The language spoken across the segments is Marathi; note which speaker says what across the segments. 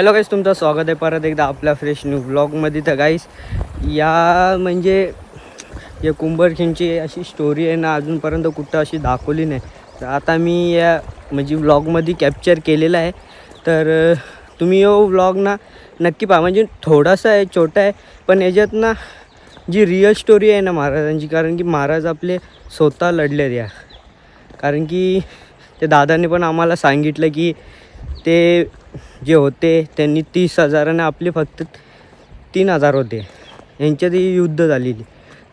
Speaker 1: हॅलो गाईस तुमचं स्वागत आहे परत एकदा आपल्या फ्रेश न्यू ब्लॉगमध्ये तर गाईस या म्हणजे या कुंभरखिंची अशी स्टोरी आहे ना अजूनपर्यंत कुठं अशी दाखवली नाही. तर आता मी या म्हणजे व्लॉगमध्ये कॅप्चर केलेला आहे. तर तुम्ही यो व्लॉग ना नक्की पहा. म्हणजे थोडासा आहे छोटा आहे पण याच्यात ना जी रिअल स्टोरी आहे ना महाराजांची कारण की महाराज आपले स्वतः लढले या. कारण की ते दादाने पण आम्हाला सांगितलं की ते जे होते त्यांनी तीस हजारानं आपले फक्त तीन हजार होते. यांच्यात ही युद्ध झालेली.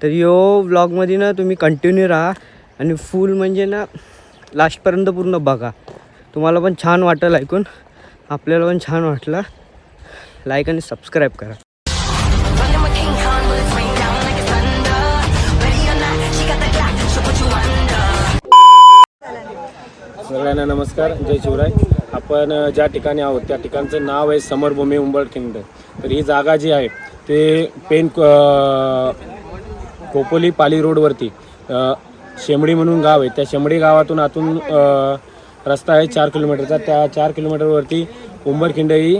Speaker 1: तर यो ब्लॉगमध्ये ना तुम्ही कंटिन्यू राहा आणि फुल म्हणजे ना लास्टपर्यंत पूर्ण बघा. तुम्हाला पण छान वाटेल ऐकून. आपल्याला पण छान वाटलं. लाईक आणि सबस्क्राईब करा.
Speaker 2: सगळ्यांना नमस्कार. जय शिवराय. आपण ज्या ठिकाणी आहोत त्या ठिकाणचं नाव आहे समरभूमी उंबरखिंड तर ही जागा जी आहे ते पेन कोपोली पाली रोडवरती शेंबडी शेमडी म्हणून गाव आहे. त्या शेमडी गावातून आतून रस्ता आहे चार किलोमीटरचा. त्या चार किलोमीटरवरती उंबरखिंड ही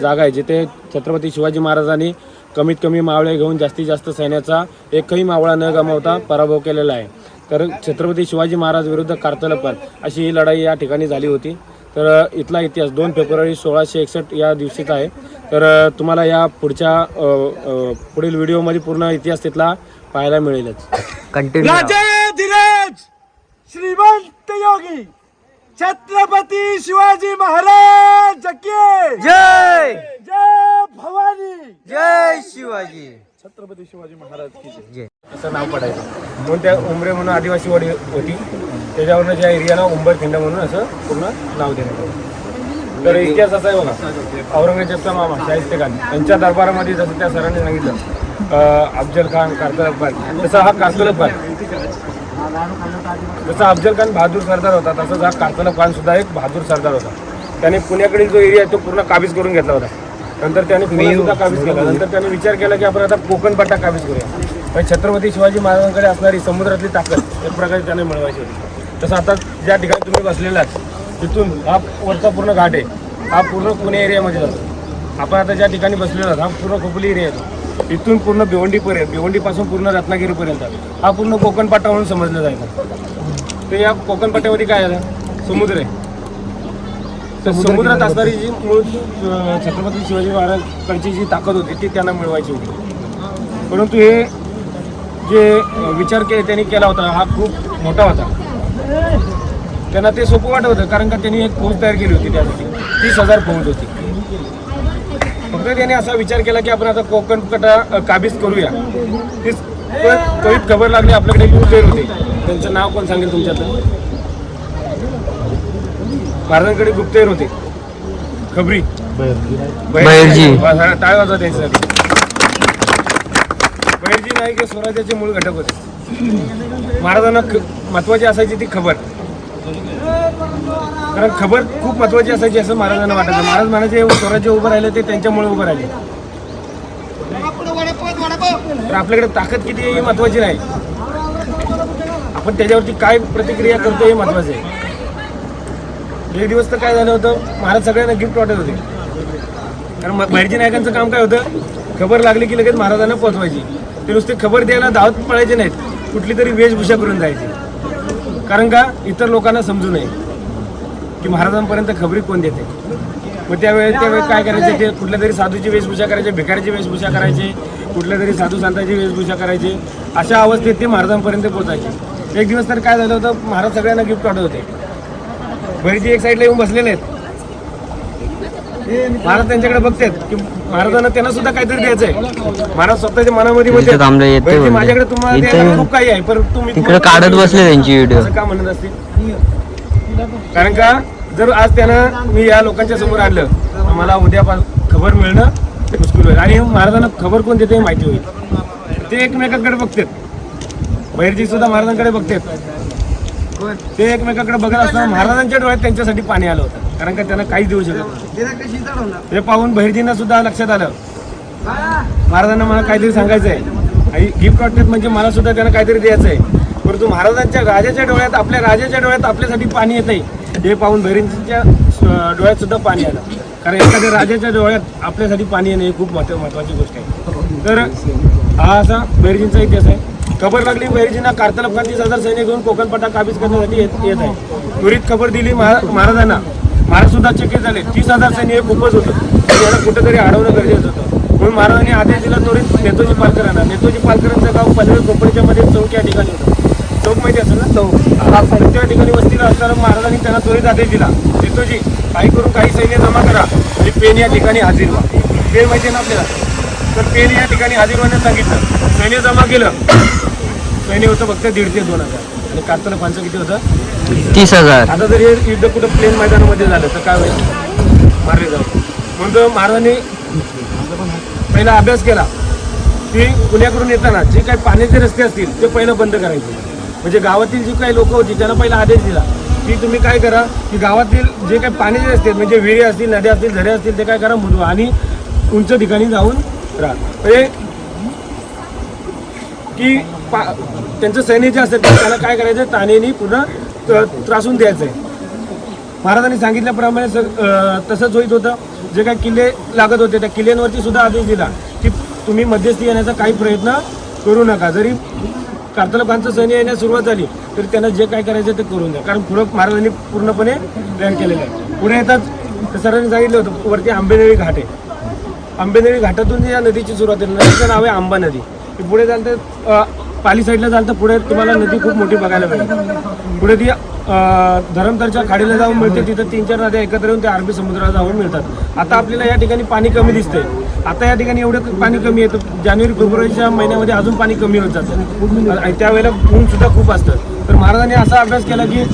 Speaker 2: जागा आहे जिथे छत्रपती शिवाजी महाराजांनी कमीत कमी मावळे घेऊन जास्तीत जास्त सैन्याचा एकही मावळा न गमावता पराभव केलेला आहे. तर छत्रपती शिवाजी महाराज विरुद्ध कार्तलपण अशी ही लढाई या ठिकाणी झाली होती. तर इथला इतिहास दोन फेब्रुवारी सोळाशे एकसष्ट या दिवशीचा आहे. तर तुम्हाला या पुढच्या पुढील व्हिडिओमध्ये पूर्ण इतिहास तिथला पाहायला मिळेलच.
Speaker 1: कंटिन्यू
Speaker 3: राजे धीरज! श्रीमंत योगी! छत्रपती शिवाजी महाराज की
Speaker 1: जय
Speaker 3: जय भवानी
Speaker 1: जय शिवाजी
Speaker 3: छत्रपती शिवाजी महाराज की जय.
Speaker 2: असं नाव पडायचं. म्हणून त्या उमरे म्हणून आदिवासी वाडी होती? त्याच्यावरनं ज्या एरियाला उंबरखिंड म्हणून असं पूर्ण नाव देण्यात आलं तर इतिहास असा आहे बघा. औरंगजेबचा मामा शाहिस्ते खान. यांच्या दरबारामध्ये जसं त्या सरांनी सांगितलं अं, अफजल खान कार्तलब खान तसा हा कार्तलब खान जसा अफजल खान बहादूर सरदार होता तसंच हा कार्तलब खान सुद्धा एक बहादूर सरदार होता. त्याने पुण्याकडील जो एरिया आहे तो पूर्ण काबीज करून घेतला होता. नंतर त्याने पुणे सुद्धा काबीज केला. नंतर त्याने विचार केला की आपण आता कोकण पट्टा काबीज करूया. पण छत्रपती शिवाजी महाराजांकडे असणारी समुद्रातली ताकद एक प्रकारे त्याने मिळवायची होती. तसं आता ज्या ठिकाणी तुम्ही बसलेला आहात तिथून हा वरचा पूर्ण घाट आहे. हा पूर्ण पुणे एरियामध्ये जातो. आपण आता ज्या ठिकाणी बसलेलो आहोत हा पूर्ण खोपली एरिया येतो इथून पूर्ण भिवंडीपर्यंत भिवंडीपासून पूर्ण रत्नागिरीपर्यंत. हा पूर्ण कोकण पट्टा म्हणून समजला जायचा. तर या कोकण काय झालं? समुद्र आहे. तर समुद्रात असणारी जी मूळ छत्रपती शिवाजी महाराजांकडची जी ताकद होती ती त्यांना मिळवायची होती. परंतु हे जे विचार के त्यांनी केला होता हा खूप मोठा होता. त्यांना ते सोपं वाटत होतं कारण का त्यांनी एक फौज तयार केली होती त्यासाठी. तीस हजार फौज होती. फक्त त्याने असा विचार केला की आपण आता कोकण कटा काबीज करूया. तीच कळीत खबर लागली आपल्याकडे गुप्तहेर होते. त्यांचं नाव कोण सांगेल तुमच्यातलं? महाराजांकडे गुप्तहेर होते. खबरी.
Speaker 1: बहिर्जी.
Speaker 2: टाळ वाजवा त्यांच्यासाठी बहिर्जी नाईक हे स्वराज्याचे मूळ घटक होते. महाराजांना महत्वाची असायची ती खबर. कारण खबर खूप महत्वाची असायची असं महाराजांना वाटायचं महाराज म्हणायचे स्वराज्य उभं राहिलं ते त्यांच्यामुळे उभं राहिले. तर आपल्याकडे ताकद किती आहे ही महत्वाची नाही. आपण त्याच्यावरती काय प्रतिक्रिया करतो हे महत्वाचं आहे. एक दिवस तर काय झालं होतं महाराज सगळ्यांना गिफ्ट वाटत होते. कारण बाहेरच्या नायकांचं काम काय होतं खबर लागली की लगेच महाराजांना पोहोचवायची. ते नुसते खबर द्यायला धावत पळायचे नाहीत कुठली तरी वेशभूषा करून जायची. कारण का इतर लोकांना समजू नये की महाराजांपर्यंत खबरी कोण देते? मग त्यावेळेस त्यावेळी काय करायचे ते? कुठल्या तरी साधूची वेशभूषा करायचे भिकारीची वेशभूषा करायची कुठल्या तरी साधू संतांची वेशभूषा करायची अशा अवस्थेत ते महाराजांपर्यंत पोहोचायचे. एक दिवस तर काय झालं होतं महाराज सगळ्यांना गिफ्ट वाटत होते. बहिरजी एक साईडला येऊन बसलेले आहेत. महाराज त्यांच्याकडे बघतात की महाराजांना त्यांना सुद्धा काहीतरी द्यायचंय. महाराज स्वतःच्या मनामध्ये
Speaker 1: म्हणजे.
Speaker 2: माझ्याकडे तुम्हाला द्यायला खूप काही आहे पण तुम्ही
Speaker 1: काढत बसले त्यांची व्हिडिओ
Speaker 2: का म्हणत असतील? कारण का जर आज त्यानं मी या लोकांच्या समोर आणलं तर मला उद्या खबर मिळणं मुश्किल होईल. आणि महाराजांना खबर कोण देते माहिती होईल. ते एकमेकांकडे बघतात. बहिर्जी सुद्धा महाराजांकडे बघतात. ते एकमेकांकडे बघत असताना महाराजांच्या डोळ्यात त्यांच्यासाठी पाणी आलं होतं. कारण का त्यांना काहीच देऊ शकत. हे पाहून बहिर्जींना सुद्धा लक्षात आलं. महाराजांना मला काहीतरी सांगायचं आहे आणि गिफ्ट वाटतात म्हणजे मला सुद्धा त्यांना काहीतरी द्यायचं आहे परंतु महाराजांच्या राजाच्या डोळ्यात आपल्या राजाच्या डोळ्यात आपल्यासाठी पाणी येत आहे हे पाहून बहिरींच्या डोळ्यात सुद्धा पाणी आलं. कारण एखाद्या राजाच्या डोळ्यात आपल्यासाठी पाणी येणे ही खूप महत्त्व महत्वाची गोष्ट आहे. तर हा असा बैरजींचा इतिहास आहे. खबर लागली बैरजींना कार्तलपका तीस हजार सैनिक घेऊन कोकणपट्टा काबीज करण्यासाठी येत येत आहे. त्वरित खबर दिली महा- महाराजांना. महाराज सुद्धा चकित झाले. तीस हजार सैनिक हे खूपच होतं. याला कुठेतरी अडवणं गरजेचं होतं. म्हणून महाराजांनी आदेश दिला त्वरित नेतोजी पालकरांना. नेतोजी पालकरांचं गाव पनवेल कंपनीच्या मध्ये चौक या ठिकाणी होतं. चौक माहिती असेल ना? चौक. त्या ठिकाणी वस्तीला असताना महाराजांनी त्यांना त्वरित आदेश दिला. नेतोजी काही करून काही सैन्य जमा करा. आणि पेन या ठिकाणी हाजीर व्हा. पेन माहिती आहे ना आपल्याला? तर पेन या ठिकाणी हाजीर होण्यास सांगितलं. सैन्य जमा केलं. सैन्य होतं फक्त दीड ते दोन हजार. आणि कार्तन फांचं किती होतं?
Speaker 1: तीस हजार.
Speaker 2: आता जर हे युद्ध कुठं प्लेन मैदानामध्ये झालं तर काय होईल? मारले जाऊ. म्हणून महाराजांनी पहिला अभ्यास केला. की पुण्याकडून येताना जे काही पाण्याचे रस्ते असतील ते पहिलं बंद करायचे. म्हणजे गावातील जी काही लोक होती त्यांना पहिला आदेश दिला की तुम्ही काय करा की गावातील जे काही पाण्याचे रस्ते म्हणजे विहिरी असतील नद्या असतील झरे असतील ते काय करा मुदवा आणि उंच ठिकाणी जाऊन राहा. म्हणजे की पा त्यांचं सैन्य जे असेल त्याला काय करायचं तानेनी पुन्हा त्रासून द्यायचं आहे महाराजांनी सांगितल्याप्रमाणे स- तसंच होईत होतं. जे काही किल्ले लागत होते त्या किल्ल्यांवरती सुद्धा आदेश दिला की तुम्ही मध्यस्थी येण्याचा काही प्रयत्न करू नका. जरी कार्तलकांचं सैन्य येण्यास सुरुवात झाली तरी त्यांना जे काय करायचं ते करून द्या. कारण पुढं महाराजांनी पूर्णपणे प्लॅन केलेलं आहे. पुढे येतात सरांनी सांगितलं होतं वरती आंबेनळी घाट आहे. आंबेनळी घाटातून या नदीची सुरुवात आहे. नदीचं नाव आहे आंबा नदी. पुढे जाल तर पाली साईडला जाल तर पुढे तुम्हाला नदी खूप मोठी बघायला मिळेल. पुढे ती धरमतरच्या खाडीला जाऊन मिळते तिथं तीन चार नद्या एकत्र येऊन ते अरबी समुद्राला जाऊन मिळतात. आता आपल्याला या ठिकाणी पाणी कमी दिसतंय. आता या ठिकाणी एवढं पाणी कमी येतं. जानेवारी फेब्रुवारीच्या महिन्यामध्ये अजून पाणी कमी होत जातं. आणि त्यावेळेला ऊन सुद्धा खूप असतं. तर महाराजांनी असा अभ्यास केला की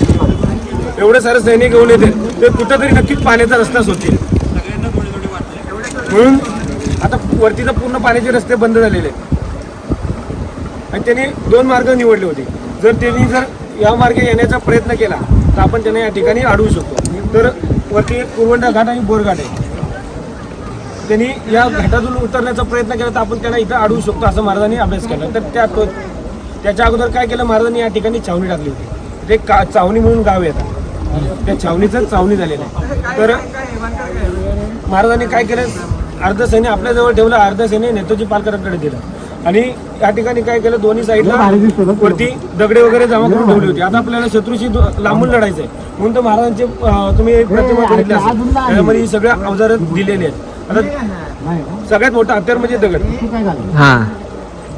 Speaker 2: एवढे सारे सैनिक घेऊन येते ते कुठंतरी नक्कीच पाण्याचा रस्ता शोधतील. म्हणून आता वरती तर पूर्ण पाण्याचे रस्ते बंद झालेले आहेत. आणि त्यांनी दोन मार्ग निवडले होते. जर त्यांनी जर या मार्गे येण्याचा प्रयत्न केला तर आपण त्यांना या ठिकाणी अडवू शकतो. तर वरती कुरवंडा घाट आणि बोरघाट आहे. त्यांनी या घाटातून उतरण्याचा प्रयत्न केला तर आपण त्यांना इथं अडवू शकतो असं महाराजांनी अभ्यास केला. तर त्या त्याच्या अगोदर काय केलं महाराजांनी या ठिकाणी छावणी टाकली होती. ते का चावणी म्हणून गाव येतात त्या छावणीचं चावणी झालेलं आहे. तर महाराजांनी काय केलं अर्ध सैन्य आपल्याजवळ ठेवलं अर्ध सैन्य पालकरांकडे दिलं. आणि या ठिकाणी काय केलं दोन्ही साईडला वरती दगडे वगैरे जमा करून ठेवली होती. आता आपल्याला शत्रूशी लांबून लढायचं आहे म्हणून तर महाराजांचे तुम्ही एक प्रतिमा बघितली असेल. त्यामध्ये ही सगळ्या अवजारं दिलेली आहेत. आता सगळ्यात मोठं हत्यार म्हणजे दगड.
Speaker 1: हा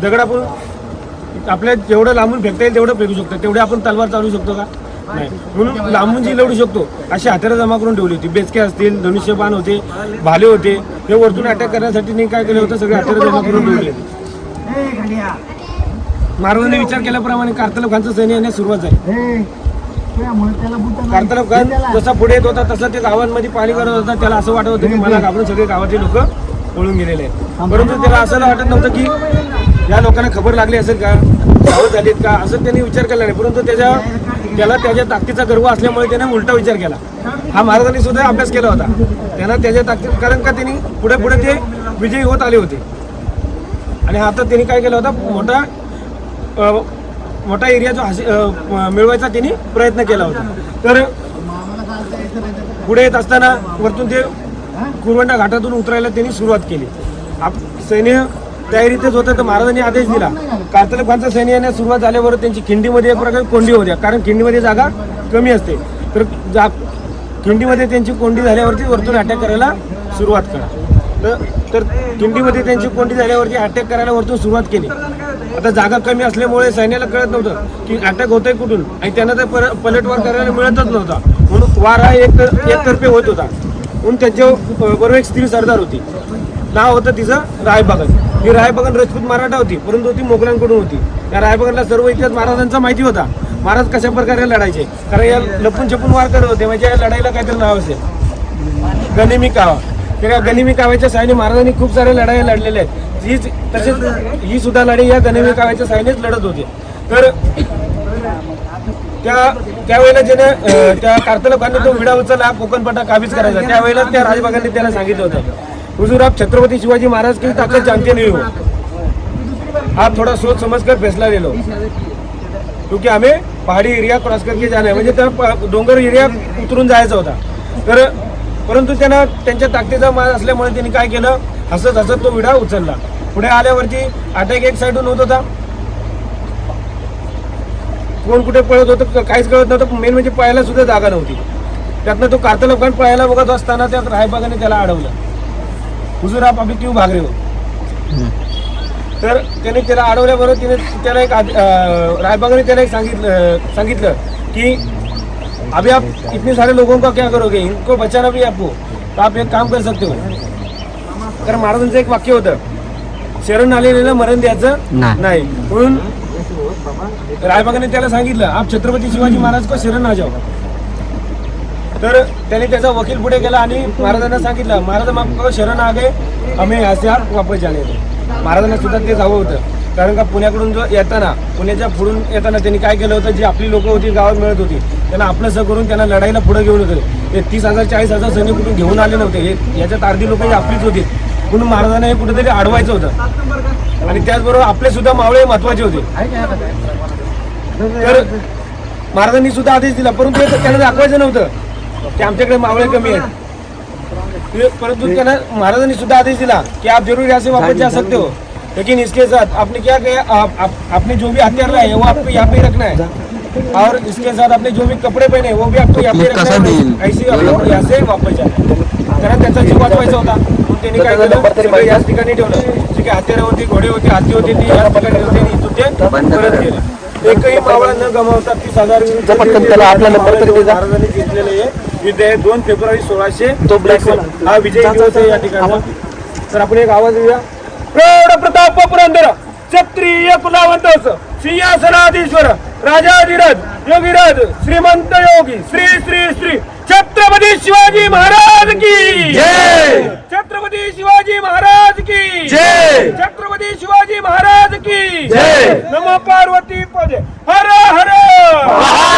Speaker 2: दगड आपण आपल्या जेवढं लांबून फेकता येईल तेवढं फेकू शकतो. तेवढे आपण तलवार चालू शकतो का? नाही. म्हणून लांबून जी लढू शकतो अशी हत्यारं जमा करून ठेवली होती. बेचके असतील धनुष्यबाण होते भाले होते हे वरतून अटॅक करण्यासाठी नाही काय केलं होतं? सगळे हत्यारं जमा करून ठेवली होती. महाराजांनी विचार केल्याप्रमाणे कार्तलब खानचं सैन्य येण्यास सुरुवात झाली. कार्तलब खान जसा पुढे येत होता तसा ते गावांमध्ये पाणी करत होता. त्याला असं वाटत होतं की मला घाबरून सगळे गावाचे लोक पळून गेलेले आहेत. परंतु त्याला असं वाटत नव्हतं की या लोकांना खबर लागली असेल का? सावध झालीत का? असं त्यांनी विचार केला नाही. परंतु त्याच्या त्याला त्याच्या ताकदीचा गर्व असल्यामुळे त्याने उलटा विचार केला. हा महाराजांनी सुद्धा अभ्यास केला होता. त्यांना त्याच्या ताकद कारण का त्यांनी पुढे पुढे ते विजयी होत आले होते. आणि आता त्यांनी काय केलं होता? मोठा मोठा एरिया जो मिळवायचा त्यांनी प्रयत्न केला होता. तर पुढे येत असताना वरतून ते कुरवंडा घाटातून उतरायला त्यांनी सुरुवात केली. आप सैन्य तयारीतच होतं तर महाराजांनी आदेश दिला. कार्तल खानचं सैन्य सुरुवात झाल्यावर त्यांची खिंडीमध्ये एक प्रकारे कोंडी होत्या. कारण खिंडीमध्ये जागा कमी असते. तर जा खिंडीमध्ये त्यांची कोंडी झाल्यावरती वरतून अटॅक करायला सुरुवात करा. तर तर खिंडीमध्ये त्यांची कोंडी झाल्यावरती अटॅक करायला वरतून सुरुवात केली. आता जागा कमी असल्यामुळे सैन्याला कळत नव्हतं की अटॅक आहे कुठून. आणि त्यांना तर पर पलटवार करायला मिळतच नव्हता. म्हणून वार हा एक एकतर्फे होत होता. म्हणून त्यांच्या बरोबर एक स्त्री सरदार होती. नाव होतं तिचं रायबगन. ही रायबगन राजपूत मराठा होती परंतु ती मोगलांकडून होती. त्या रायबागनला सर्व इतिहास महाराजांचा माहिती होता. महाराज कशा प्रकारे लढायचे? कारण या लपून छपून वार करत होते म्हणजे या लढाईला काहीतरी नाव असेल. गनिमी कावा त्या गनिमी काव्याच्या साहाय्याने महाराजांनी खूप साऱ्या लढाई लढलेल्या आहेत. हीच तसेच ही सुद्धा लढाई या गनिमी काव्याच्या साहाय्यानेच लढत होती. तर त्या त्यावेळेला ज्याने त्या कार्तलकांनी तो विडा उचलला कोकणपट्टा काबीज करायचा. त्यावेळेला त्या राजबागांनी त्याला सांगितलं होतं. हुजूर आप छत्रपती शिवाजी महाराज की ताकद जानते नहीं हो? आप थोड़ा सोच समझ कर फैसला ले लो. क्योंकि हमें पहाड़ी एरिया क्रॉस करके जाना है। म्हणजे त्या प- डोंगर एरिया उतरून जायचा होता. तर परंतु त्यानं त्यांच्या ताकदीचा माल असल्यामुळे त्यांनी काय केलं? हसत हसत तो विडा उचलला. पुढे आल्यावरती अटॅक एक साईडून होत होता. कोण कुठे पळत होतं काहीच कळत नव्हतं मेन म्हणजे पळायला सुद्धा जागा नव्हती. त्यातनं तो कार्तल अफगाण पळायला बघत असताना त्या रायबागाने त्याला अडवलं. हुजूर आप अभी क्यू भागरे हो तर त्याने त्याला अडवल्याबरोबर तिने त्याला एक रायबागाने त्याला एक सांगितलं सांगितलं की अभी आप इतने सारे लोगों का क्या करोगे? इनको बचाना भी आपको। तो आप एक काम कर सकते हो। कारण महाराजांचं एक वाक्य होतं. शरण आलेल्याला मरण द्यायचं
Speaker 1: नाही.
Speaker 2: म्हणून रायबागाने त्याला सांगितलं आप छत्रपती शिवाजी महाराज को शरण आ जाओ. तर त्याने त्याचा वकील पुढे गेला आणि महाराजांना सांगितलं महाराज आपको शरण आ गए. हमें यहाँ से आप वापस दो. महाराजांना सुद्धा तेच हवं होतं. कारण का पुण्याकडून जो येताना पुण्याच्या पुढून येताना त्यांनी काय केलं होतं जी आपली लोकं होती गावात मिळत होती त्यांना आपलंसं करून त्यांना लढाईला पुढे घेऊन होते. हे तीस हजार चाळीस हजार सैनिक कुठून घेऊन आले नव्हते. हे याच्यात अर्धी लोक ही आपलीच होती. म्हणून महाराजांना हे कुठेतरी अडवायचं होतं. आणि त्याचबरोबर आपले सुद्धा मावळे महत्त्वाचे होते. तर महाराजांनी सुद्धा आदेश दिला परंतु त्यांना दाखवायचं नव्हतं की आमच्याकडे मावळे कमी आहेत. परंतु त्यांना महाराजांनी सुद्धा आदेश दिला की आप जरूर असे से वापस जा सकते हो. लेकिन इसके साथ आपने क्या किया? आप, आप, आपने जो भी हथियार लाए वो आपको यहाँ पे रखना है। और इसके साथ आपने जो भी कपडे पहने वो भी आपको यहाँ पे रखना है। ऐसे आपको यहाँ से वापस जाना है. कारण त्यांचा जीव वाचवायचा होता। म्हणून त्यांनी काय केलं याच ठिकाणी ठेवलं जे काही हत्यारं होती घोडे होते हाती होते ती याच ठिकाणी होते इथून ते परत गेले एकही मावळा न गमावता तीस हजार महाराजांनी जिंकलेले हे युद्ध आहे दोन फेब्रुवारी सोळाशे. हा विजय दिवस आहे या ठिकाणी. तर आपण एक आवाज देऊया. प्रौढ प्रताप पुरंदर क्षत्रिय कुलावंत सिंहासनाधीश्वर राजाधिराज योगीराज श्रीमंत योगी श्री श्री श्री छत्रपती शिवाजी महाराज की
Speaker 3: जय!
Speaker 2: छत्रपती शिवाजी महाराज की
Speaker 3: जय!
Speaker 2: छत्रपती शिवाजी महाराज की
Speaker 3: जय!
Speaker 2: नमो पार्वती पदे हर! हर हर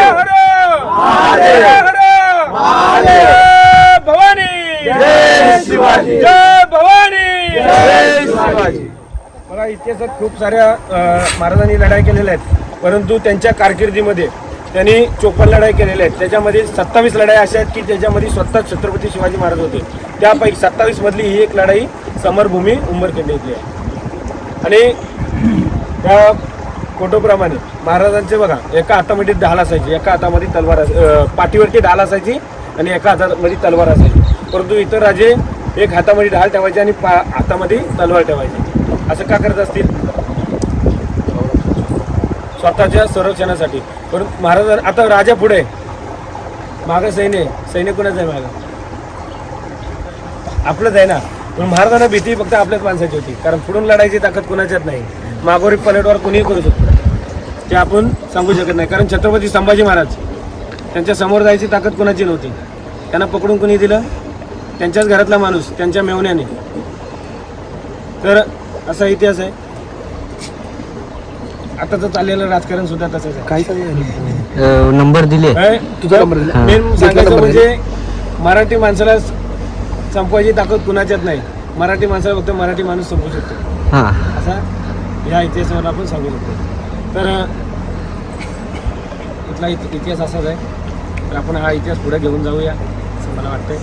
Speaker 2: हर हर जय
Speaker 3: शिवाजी!
Speaker 2: जय भवानी.
Speaker 3: जय शिवाजी.
Speaker 2: मला इतिहासात खूप साऱ्या महाराजांनी लढाई केलेल्या आहेत. परंतु त्यांच्या कारकिर्दीमध्ये त्यांनी चोपन्न लढाई केलेल्या आहेत. त्याच्यामध्ये सत्तावीस लढाई अशा आहेत की त्याच्यामध्ये स्वतः छत्रपती शिवाजी महाराज होते. त्यापैकी सत्तावीस मधली ही एक लढाई समरभूमी उंबरखेडे इथली आहे. आणि त्या फोटोप्रमाणे महाराजांचे बघा एका हातामध्ये ढाल असायची एका हातामध्ये तलवार अस- पाठीवरती ढाल असायची आणि एका हातामध्ये तलवार असायची. परंतु इतर राजे एक हातामध्ये ढाल ठेवायचे आणि पा हातामध्ये तलवार ठेवायची. असं का करत असतील? स्वतःच्या संरक्षणासाठी. पण महाराज आता राजा पुढे. मागं सैन्य. सैन्य कुणाचं आहे मागं? आपलंच आहे ना. पण महाराजांना भीती फक्त आपल्याच माणसाची होती. कारण पुढून लढायची ताकद कुणाच्याच नाही. मागोरी पलटवार कोणीही करू शकतो ते आपण सांगू शकत नाही. कारण छत्रपती संभाजी महाराज त्यांच्यासमोर जायची ताकद कुणाची नव्हती. त्यांना पकडून कुणी दिलं? त्यांच्याच घरातला माणूस त्यांच्या मेवण्याने. तर असा इतिहास आहे. आताचं चाललेलं राजकारण सुद्धा तसंच आहे.
Speaker 1: नंबर दिले.
Speaker 2: काय? मेन सांगायचं म्हणजे मराठी माणसाला संपवायची ताकद कुणाच्यात नाही. मराठी माणसाला फक्त मराठी माणूस संपवू शकतो.
Speaker 1: हां.
Speaker 2: असा ह्या इतिहासावर आपण सांगू शकतो. तर इथला इत- इतिहास असाच आहे. तर आपण हा इतिहास पुढे घेऊन जाऊया असं मला वाटतंय.